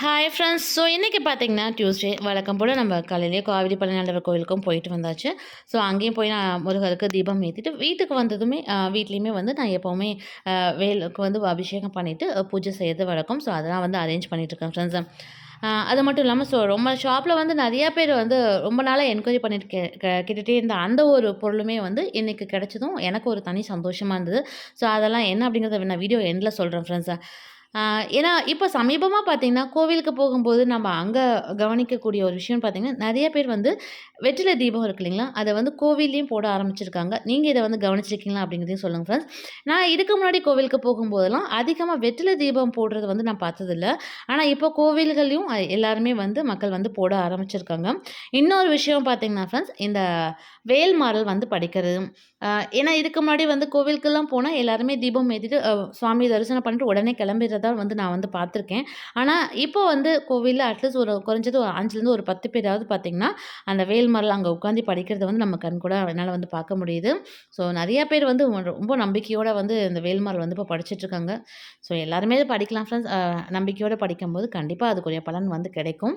Hi friends so இன்றைக்கி பார்த்தீங்கன்னா Tuesday வழக்கம் போல் நம்ம காலையிலேயே காவிரி பழனியாண்டவர் கோவிலுக்கும் போயிட்டு வந்தாச்சு. ஸோ அங்கேயும் போய் நான் முருகருக்கு தீபம் ஏற்றிட்டு வீட்டுக்கு வந்ததுமே வீட்லேயுமே வந்து நான் எப்போவுமே வேலுக்கு வந்து அபிஷேகம் பண்ணிவிட்டு பூஜை செய்கிறது வழக்கம். ஸோ அதெல்லாம் வந்து அரேஞ்ச் பண்ணிகிட்ருக்கேன் ஃப்ரெண்ட்ஸ் அது மட்டும் இல்லாமல் ஸோ ரொம்ப ஷாப்பில் வந்து நிறையா பேர் வந்து ரொம்ப நாளாக என்கொயரி பண்ணிட்டு கே கேட்டுகிட்டே இருந்த அந்த ஒரு பொருளுமே வந்து இன்றைக்கி கிடச்சதும் எனக்கு ஒரு தனி சந்தோஷமாக இருந்தது. ஸோ அதெல்லாம் என்ன அப்படிங்கிறத நான் வீடியோ எண்டில் சொல்கிறேன் ஃப்ரெண்ட்ஸை ஏன்னா இப்போ சமீபமாக பார்த்தீங்கன்னா கோவிலுக்கு போகும்போது நம்ம அங்கே கவனிக்கக்கூடிய ஒரு விஷயம் பார்த்தீங்கன்னா நிறைய பேர் வந்து வெற்றிலை தீபம் இருக்கு இல்லைங்களா? அதை வந்து கோவில்லையும் போட ஆரம்பிச்சிருக்காங்க. நீங்கள் இதை வந்து கவனிச்சிருக்கீங்களா அப்படிங்கிறதையும் சொல்லுங்கள் ஃப்ரெண்ட்ஸ் நான் இதுக்கு முன்னாடி கோவிலுக்கு போகும்போதெல்லாம் அதிகமாக வெற்றில தீபம் போடுறது வந்து நான் பார்த்ததில்ல. ஆனால் இப்போ கோவில்களையும் எல்லாருமே வந்து மக்கள் வந்து போட ஆரம்பிச்சிருக்காங்க. இன்னொரு விஷயம் பார்த்தீங்கன்னா ஃப்ரெண்ட்ஸ் இந்த வேல் மாறல் வந்து படிக்கிறது. ஏன்னா இதுக்கு முன்னாடி வந்து கோவிலுக்கெல்லாம் போனால் எல்லாருமே தீபம் ஏற்றிட்டு சுவாமி தரிசனம் பண்ணிட்டு உடனே கிளம்பிடுறதா வந்து நான் வந்து பார்த்துருக்கேன். ஆனால் இப்போ வந்து கோவிலில் அட்லீஸ்ட் ஒரு குறைஞ்சது ஒரு அஞ்சுலேருந்து ஒரு பத்து பேராவது பார்த்திங்கன்னா அந்த வேல்மரல் அங்கே உட்காந்து படிக்கிறத வந்து நம்ம கண் கூட என்னால் வந்து பார்க்க முடியுது. ஸோ நிறையா பேர் வந்து ரொம்ப நம்பிக்கையோடு வந்து இந்த வேல்மரல் வந்து இப்போ படிச்சுட்ருக்காங்க. ஸோ எல்லாருமே படிக்கலாம் ஃப்ரெண்ட்ஸ் நம்பிக்கையோடு படிக்கும்போது கண்டிப்பாக அதுக்குரிய பலன் வந்து கிடைக்கும்.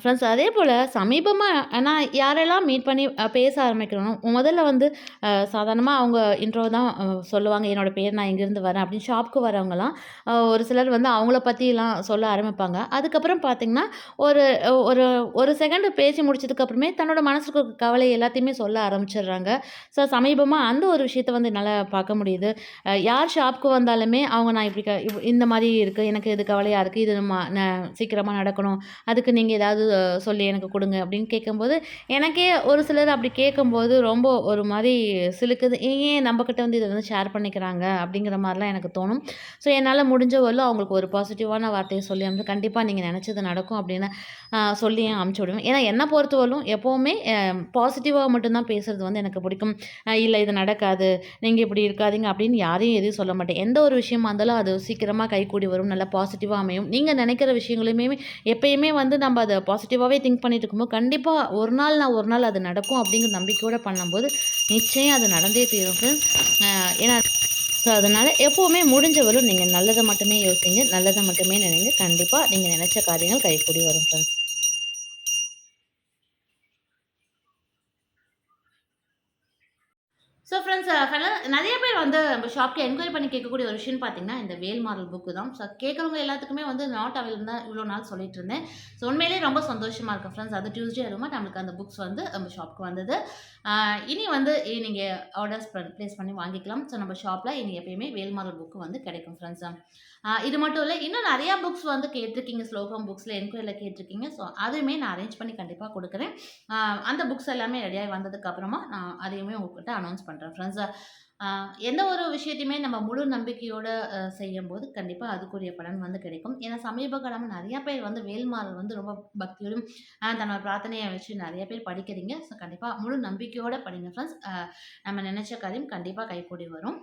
ஃப்ரெண்ட்ஸ் அதே போல் சமீபமாக நான் யாரெல்லாம் மீட் பண்ணி பேச ஆரம்பிக்கிறோனோ முதல்ல வந்து சாதாரணமாக அவங்க இன்ட்ரோ தான் சொல்லுவாங்க என்னோடய பேர் நான் இங்கேருந்து வரேன் அப்படின்னு ஷாப்புக்கு வரவங்கலாம் ஒரு சிலர் வந்து அவங்கள பற்றிலாம் சொல்ல ஆரம்பிப்பாங்க. அதுக்கப்புறம் பார்த்திங்கன்னா ஒரு ஒரு ஒரு செகண்டு பேசி முடிச்சதுக்கப்புறமே தன்னோட மனசுக்கு கவலை எல்லாத்தையுமே சொல்ல ஆரம்பிச்சிடுறாங்க. ஸோ சமீபமாக அந்த ஒரு விஷயத்த வந்து என்னால் பார்க்க முடியுது. யார் ஷாப்புக்கு வந்தாலுமே அவங்க நான் இப்படி க இவ்- இந்த மாதிரி இருக்குது எனக்கு இது கவலையாக இருக்குது இது நம்ம சீக்கிரமாக நடக்கணும். அதுக்கு நீங்கள் ஏதாவது ஏதாவது சொல்லி எனக்கு கொடுங்க அப்படின்னு கேட்கும்போது எனக்கே ஒரு சிலர் அப்படி கேட்கும்போது ரொம்ப ஒரு மாதிரி சிலுக்குது. ஏன் நம்மக்கிட்ட வந்து இதை வந்து ஷேர் பண்ணிக்கிறாங்க? அப்படிங்கிற மாதிரிலாம் எனக்கு தோணும். ஸோ என்னால் முடிஞ்ச வரலும் அவங்களுக்கு ஒரு பாசிட்டிவான வார்த்தையை சொல்லி அனுப்பிச்சு கண்டிப்பாக நீங்கள் நினச்சது நடக்கும் அப்படின்னு சொல்லி அமுச்சு விடுவேன். ஏன்னா என்னை பொறுத்தவரையும் எப்போவுமே பாசிட்டிவாக மட்டும்தான் பேசுகிறது வந்து எனக்கு பிடிக்கும். இல்லை இது நடக்காது. நீங்கள் இப்படி இருக்காதீங்க அப்படின்னு யாரையும் எதுவும் சொல்ல மாட்டேன். எந்த ஒரு விஷயமா இருந்தாலும் அது சீக்கிரமாக கைகூடி வரும். நல்லா பாசிட்டிவாக அமையும். நீங்கள் நினைக்கிற விஷயங்களுமே எப்பயுமே வந்து நம்ம அதை பாசிட்டிவாகவே திங்க் பண்ணிட்டு இருக்கும்போது கண்டிப்பாக ஒரு நாள் நான் ஒரு நாள் அது நடக்கும் அப்படிங்கிற நம்பிக்கையோடு பண்ணும்போது நிச்சயம் அது நடந்தே தீரும் friends. ஏன்னா ஸோ அதனால் எப்போவுமே முடிஞ்சவரும் நீங்கள் நல்லதை மட்டுமே யோசிங்க நல்லதை மட்டுமே நினைங்க கண்டிப்பாக நீங்கள் நினச்ச காரியங்கள் கைக்கூடி வரும் ஃப்ரெண்ட்ஸ் ஸோ ஃப்ரெண்ட்ஸ் ஃபைனல் நிறைய பேர் வந்து நம்ம ஷாப்க்கு என்கொயரி பண்ணி கேட்கக்கூடிய ஒரு விஷயம் பார்த்தீங்கன்னா இந்த வேல் மாடல் புக்கு தான். ஸோ கேட்குறவங்க எல்லாத்துக்குமே வந்து நாட் அவைலபிள் தான் இவ்வளோ நாள் சொல்லிட்டு இருந்தேன். ஸோ உண்மையிலேயே ரொம்ப சந்தோஷமாக இருக்கும் ஃப்ரெண்ட்ஸ் அது டியூஸ்டே வருமா நம்மளுக்கு அந்த புக்ஸ் வந்து நம்ம ஷாப்க்கு வந்தது. Uh, இனி வந்து நீங்கள் ஆர்டர்ஸ் ப்ளேஸ் பண்ணி வாங்கிக்கலாம். ஸோ நம்ம ஷாப்பில் இனி எப்பயுமே வேல் மாடல் புக்கு வந்து கிடைக்கும் ஃப்ரெண்ட்ஸ் uh, இது மட்டும் இல்லை இன்னும் நிறையா புக்ஸ் வந்து கேட்டிருக்கீங்க. ஸ்லோகம் புக்ஸில் என்கொயரியில் கேட்டிருக்கீங்க. ஸோ அதுவுமே நான் அரேஞ்ச் பண்ணி கண்டிப்பாக கொடுக்குறேன். Uh, அந்த புக்ஸ் எல்லாமே ரெடியாகி வந்ததுக்கப்புறமா நான் அதையுமே உங்ககிட்ட அனௌன்ஸ் பண்ணுறேன் பண்ணுறேன் ஃப்ரெண்ட்ஸ் எந்த ஒரு விஷயத்தையுமே நம்ம முழு நம்பிக்கையோடு செய்யும்போது கண்டிப்பாக அதுக்குரிய பலன் வந்து கிடைக்கும். ஏன்னா சமீப காலமாக நிறையா பேர் வந்து வேல்மாறல் வந்து ரொம்ப பக்தியோடும் தன்னோட பிரார்த்தனையை வச்சு நிறைய பேர் படிக்கிறீங்க. ஸோ கண்டிப்பாக முழு நம்பிக்கையோடு படிங்க ஃப்ரெண்ட்ஸ் நம்ம நினச்ச காரியம் கண்டிப்பாக கைகூடி வரும்.